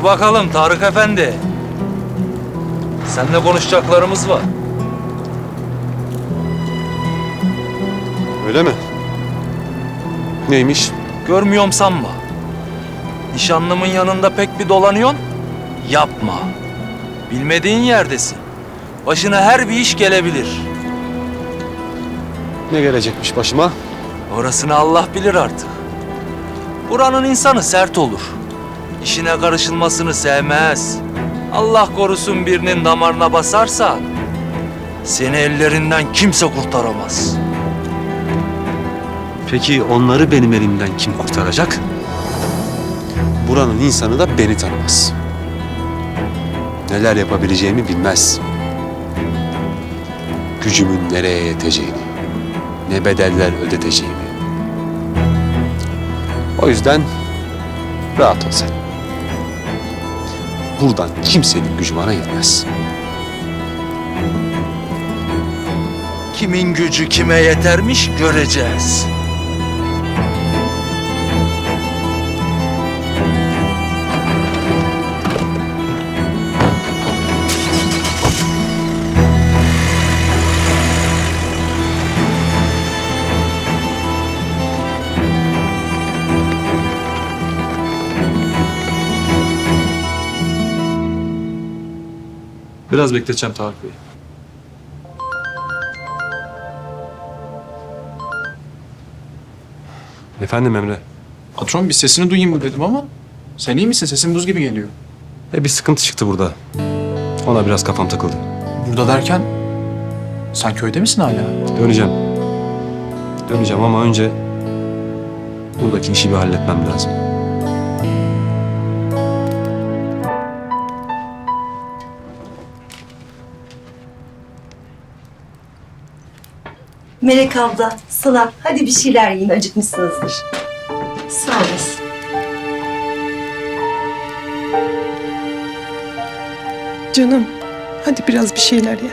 Dur bakalım Tarık Efendi. Seninle konuşacaklarımız var. Öyle mi? Neymiş? Görmüyorum sanma. Nişanlımın yanında pek bir dolanıyorsun. Yapma. Bilmediğin yerdesin. Başına her bir iş gelebilir. Ne gelecekmiş başıma? Orasını Allah bilir artık. Buranın insanı sert olur. İşine karışılmasını sevmez. Allah korusun birinin damarına basarsa seni ellerinden kimse kurtaramaz. Peki onları benim elimden kim kurtaracak? Buranın insanı da beni tanımaz. Neler yapabileceğimi bilmez. Gücümün nereye yeteceğini, ne bedeller ödeteceğimi. O yüzden rahat ol sen. Buradan kimsenin gücü bana yetmez. Kimin gücü kime yetermiş göreceğiz. Biraz bekleteceğim Tarık Bey. Efendim Emre. Patron bir sesini duyayım dedim ama sen iyi misin? Sesin buz gibi geliyor. E bir sıkıntı çıktı burada. Ona biraz kafam takıldı. Burada derken sen köyde misin hala? Döneceğim. Döneceğim ama önce buradaki işi bir halletmem lazım. Melek abla, Sıla hadi bir şeyler yiyin acıkmışsınızdır. Sağ olasın. Canım, hadi biraz bir şeyler ye.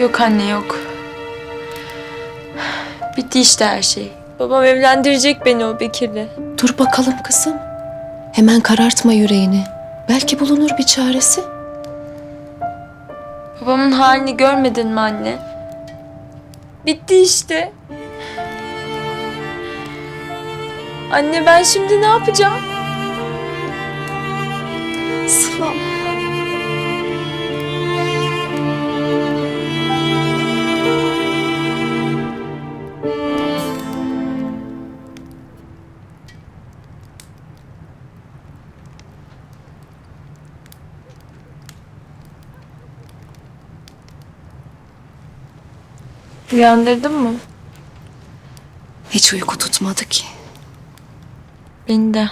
Yok anne yok. Bitti işte her şey. Babam evlendirecek beni o Bekir'le. Dur bakalım kızım. Hemen karartma yüreğini. Belki bulunur bir çaresi. Babamın halini görmedin mi anne? Bitti işte. Anne ben şimdi ne yapacağım? Sıla. Uyandırdın mı? Hiç uyku tutmadı ki. Beni de.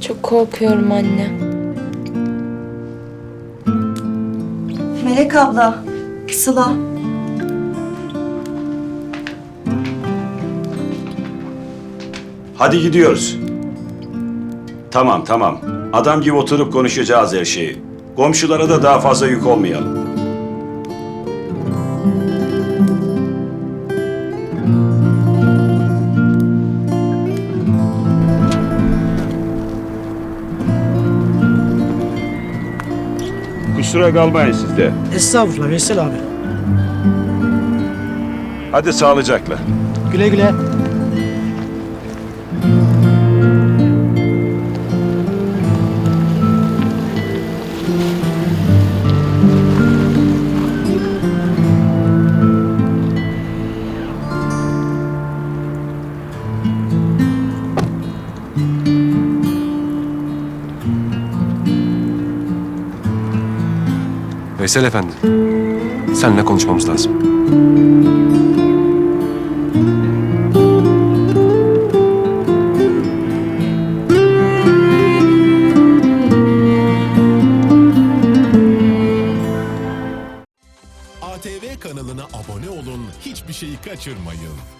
Çok korkuyorum anne. Melek abla, Sıla. Hadi gidiyoruz. Tamam tamam. Adam gibi oturup konuşacağız her şeyi. Komşulara da daha fazla yük olmayalım. Kusura kalmayın siz de. Estağfurullah Veysel abi. Hadi sağlıcakla. Güle güle. Veysel Efendi. Seninle konuşmamız lazım. ATV kanalına abone olun, hiçbir şeyi kaçırmayın.